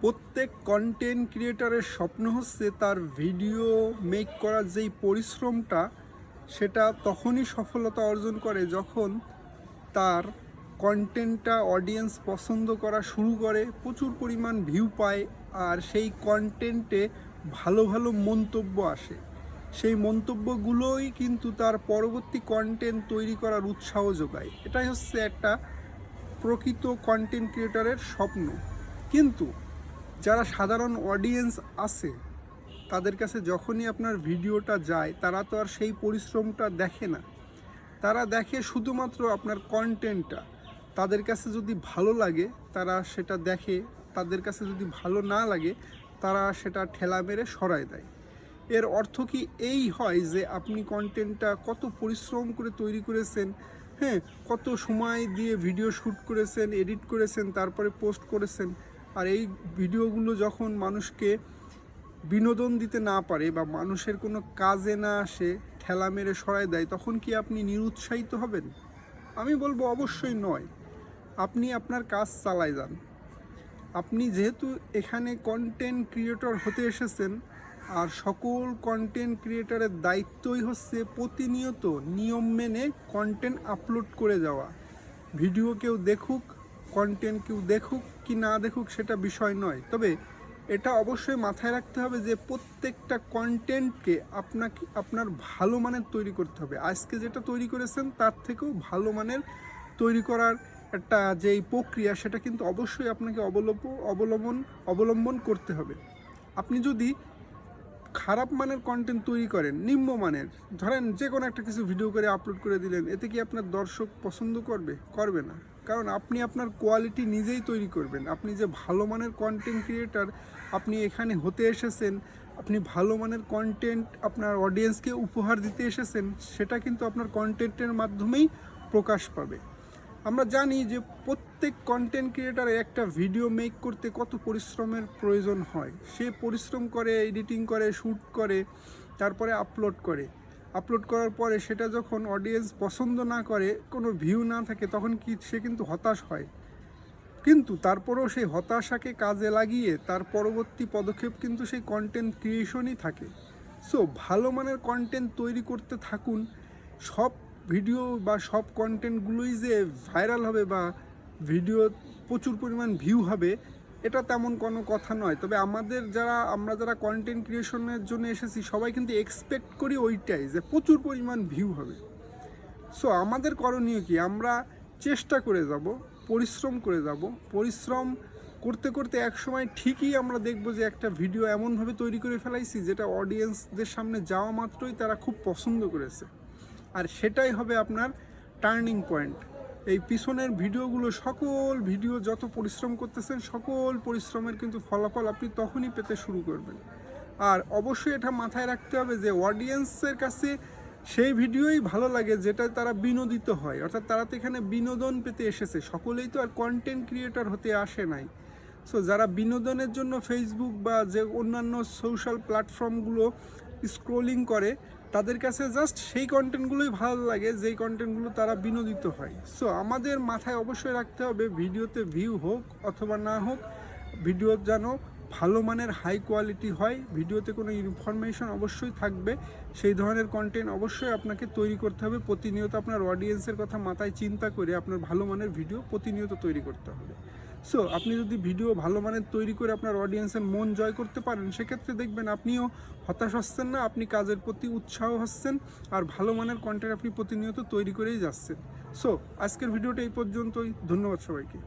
প্রত্যেক কন্টেন্ট ক্রিয়েটারের স্বপ্ন হচ্ছে তার ভিডিও মেক করার যেই পরিশ্রমটা, সেটা তখনই সফলতা অর্জন করে যখন তার কন্টেন্টটা অডিয়েন্স পছন্দ করা শুরু করে, প্রচুর পরিমাণ ভিউ পায় আর সেই কন্টেন্টে ভালো ভালো মন্তব্য আসে। সেই মন্তব্যগুলোই কিন্তু তার পরবর্তী কন্টেন্ট তৈরি করার উৎসাহ যোগায়। এটাই হচ্ছে একটা প্রকৃত কন্টেন্ট ক্রিয়েটারের স্বপ্ন। কিন্তু যারা সাধারণ অডিয়েন্স আছে, তাদের কাছে যখনই আপনার ভিডিওটা যায়, তারা তো আর সেই পরিশ্রমটা দেখে না। তারা দেখে শুধুমাত্র আপনার কন্টেন্টটা তাদের কাছে যদি ভালো লাগে, তারা সেটা দেখে, তাদের কাছে যদি ভালো না লাগে, তারা সেটা ঠেলা মেরে সরায় দেয়। এর অর্থ কি এই হয় যে, আপনি কন্টেন্টটা কত পরিশ্রম করে তৈরি করেছেন হ্যাঁ কত সময় দিয়ে ভিডিও শ্যুট করেছেন এডিট করেছেন, তারপরে পোস্ট করেছেন আর এই ভিডিওগুলো যখন মানুষকে বিনোদন দিতে না পারে বা মানুষের কোনো কাজে না আসে, ঠেলা মেরে সরায় দেয়, তখন কি আপনি নিরুৎসাহিত হবেন? আমি বলব অবশ্যই নয়। আপনি আপনার কাজ চালায় যান। আপনি যেহেতু এখানে কন্টেন্ট ক্রিয়েটর হতে এসেছেন, আর সকল কন্টেন্ট ক্রিয়েটরের দায়িত্বই হচ্ছে প্রতিনিয়ত নিয়ম মেনে কন্টেন্ট আপলোড করে যাওয়া। ভিডিও কেউ দেখুক কন্টেন্ট কেউ দেখুক কি না দেখুক সেটা বিষয় নয়। তবে এটা অবশ্যই মাথায় রাখতে হবে যে প্রত্যেকটা কন্টেন্টকে আপনাকে, আপনার ভালো মানের তৈরি করতে হবে। আজকে যেটা তৈরি করেছেন তার থেকেও ভালো মানের তৈরি করার একটা যেই প্রক্রিয়া সেটা কিন্তু অবশ্যই আপনাকে অবলম্ব, অবলম্বন অবলম্বন করতে হবে। আপনি যদি খারাপ মানের কন্টেন্ট তৈরি করেন নিম্নমানের ধরেন যে কোনো একটা কিছু ভিডিও করে আপলোড করে দিলেন, এতে কি আপনার দর্শক পছন্দ করবে? করবে না। কারণ আপনি আপনার কোয়ালিটি নিজেই তৈরি করবেন। আপনি যে ভালো মানের কন্টেন্ট ক্রিয়েটার আপনি এখানে হতে এসেছেন, আপনি ভালো মানের কন্টেন্ট আপনার অডিয়েন্সকে উপহার দিতে এসেছেন, সেটা কিন্তু আপনার কন্টেন্টের মাধ্যমেই প্রকাশ পাবে। আমরা জানি যে প্রত্যেক কন্টেন্ট ক্রিয়েটারের একটা ভিডিও মেক করতে কত পরিশ্রমের প্রয়োজন হয়। সে পরিশ্রম করে এডিটিং করে শ্যুট করে, তারপরে আপলোড করে। আপলোড করার পরে সেটা যখন অডিয়েন্স পছন্দ না করে, কোনো ভিউ না থাকে, তখন কি সে কিন্তু হতাশ হয়? কিন্তু তারপরেও সেই হতাশাকে কাজে লাগিয়ে তার পরবর্তী পদক্ষেপ কিন্তু সেই কন্টেন্ট ক্রিয়েশনই থাকে। সো ভালো মানের কন্টেন্ট তৈরি করতে থাকুন, সব ভিডিও বা সব কন্টেন্টগুলোই যে ভাইরাল হবে বা ভিডিও প্রচুর পরিমাণ ভিউ হবে, এটা তেমন কোনো কথা নয়। তবে আমাদের যারা, আমরা যারা কন্টেন্ট ক্রিয়েশনের জন্য এসেছি, সবাই কিন্তু এক্সপেক্ট করি ওইটাই যে প্রচুর পরিমাণ ভিউ হবে। সো আমাদের করণীয় কি? আমরা চেষ্টা করে যাব, পরিশ্রম করে যাব। পরিশ্রম করতে করতে এক সময় ঠিকই আমরা দেখব যে একটা ভিডিও এমনভাবে তৈরি করে ফেলাইছি যেটা অডিয়েন্সদের সামনে যাওয়া মাত্রই তারা খুব পছন্দ করেছে। আর সেটাই হবে আপনার টার্নিং পয়েন্ট। এই পিছনের ভিডিওগুলো সকল ভিডিও যত পরিশ্রম করতেছেন, সকল পরিশ্রমের কিন্তু ফলাফল আপনি তখনই পেতে শুরু করবেন। আর অবশ্যই এটা মাথায় রাখতে হবে যে অডিয়েন্সের কাছে সেই ভিডিওই ভালো লাগে যেটা তারা বিনোদিত হয়। অর্থাৎ তারা তো এখানে বিনোদন পেতে এসেছে। সকলেই তো আর কন্টেন্ট ক্রিয়েটর হতে আসে নাই। সো যারা বিনোদনের জন্য ফেসবুক বা যে অন্যান্য সোশ্যাল প্ল্যাটফর্মগুলো স্ক্রোলিং করে তাদের কাছে জাস্ট সেই কন্টেন্টগুলোই ভালো লাগে, যেই কন্টেন্টগুলো তারা বিনোদিত হয়। সো আমাদের মাথায় অবশ্যই রাখতে হবে, ভিডিওতে ভিউ হোক অথবা না হোক ভিডিও যেন ভালো মানের হাই কোয়ালিটি হয়। ভিডিওতে কোনো ইনফরমেশন অবশ্যই থাকবে। সেই ধরনের কন্টেন্ট অবশ্যই আপনাকে তৈরি করতে হবে। প্রতিনিয়ত আপনার অডিয়েন্সের কথা মাথায় চিন্তা করে আপনার ভালো মানের ভিডিও প্রতিনিয়ত তৈরি করতে হবে। সো আপনি যদি ভিডিও ভালো মানের তৈরি করে আপনার অডিয়েন্সের মন জয় করতে পারেন, সেক্ষেত্রে দেখবেন আপনিও হতাশ হচ্ছেন না, আপনি কাজের প্রতি উৎসাহ হচ্ছেন আর ভালো মানের কন্টেন্ট আপনি প্রতিনিয়ত তৈরি করেই যাচ্ছেন। সো আজকের ভিডিওটা এই পর্যন্তই। ধন্যবাদ সবাইকে।